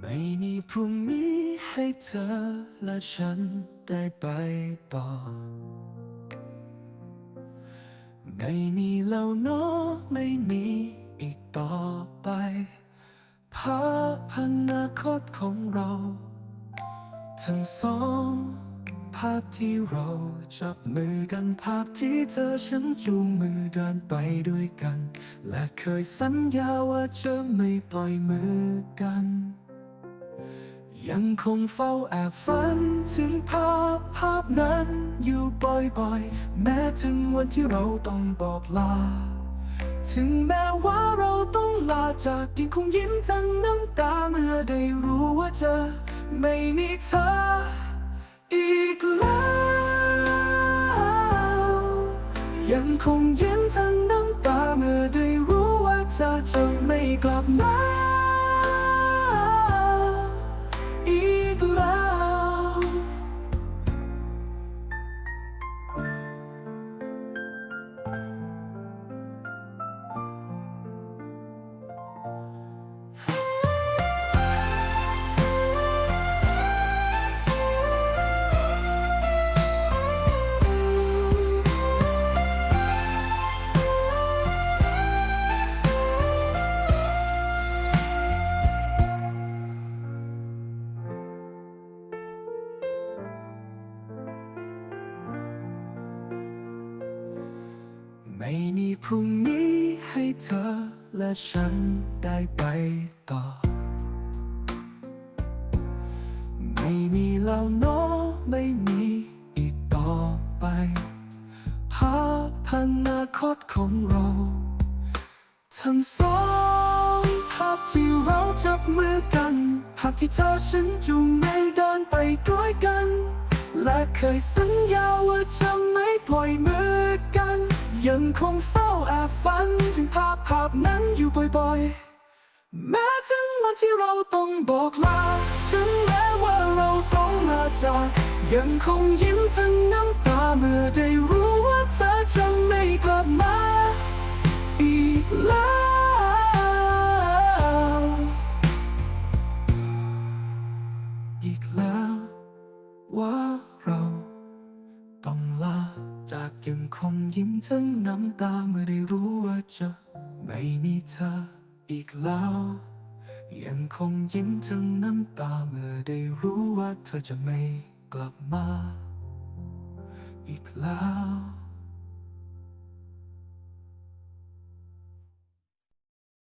ไม่มีพรุ่งนี้ให้เธอและฉันได้ไปต่อ ไม่มีแล้วเนาะไม่มีอีกต่อไปภาพอนาคตของเรา ทั้งสองภาพที่เราจับมือกันภาพที่เธอฉันจูงมือเดินไปด้วยกัน และเคยสัญญาว่าจะไม่ปล่อยมือกัน ยังคงเฝ้าแอบฝัน ถึงภาพภาพนั้นอยู่บ่อยๆ แม้ถึงวันที่เราต้องบอกลา ถึงแม้ว่าเราต้องลาจากกินคงยิ้มทั้งน้ำตาเมื่อได้รู้ว่าจะไม่มีเธออีกแล้ว ยังคงยิ้มทั้งน้ำตาเมื่อได้รู้ว่าเธอจะไม่กลับมา ไม่มีพรุ่งนี้ให้เธอและฉันได้ไปต่อ ไม่มีแล้วเนาะไม่มีอีกต่อไปภาพอนาคตของเรา ทั้งสองภาพที่เราจับมือกันภาพที่เธอฉันจูงมือเดินไปด้วยกัน และเคยสัญญาว่าจะไม่ปล่อยมือกัน ยังคงเฝ้าแอบฝันถึงภาพภาพนั้นอยู่บ่อยๆ แม้ถึงวันที่เราต้องบอกลาถึงแม้ว่าเราต้องลาจาก ยังคงยิ้มทั้งน้ำตาเมื่อได้รู้ว่าเธอจะ จากยังคงยิ้มทั้งน้ำตาเมื่อได้รู้ว่าจะไม่มีเธออีกแล้ว ยังคงยิ้มทั้งน้ำตาเมื่อได้รู้ว่าเธอจะไม่กลับมา อีกแล้ว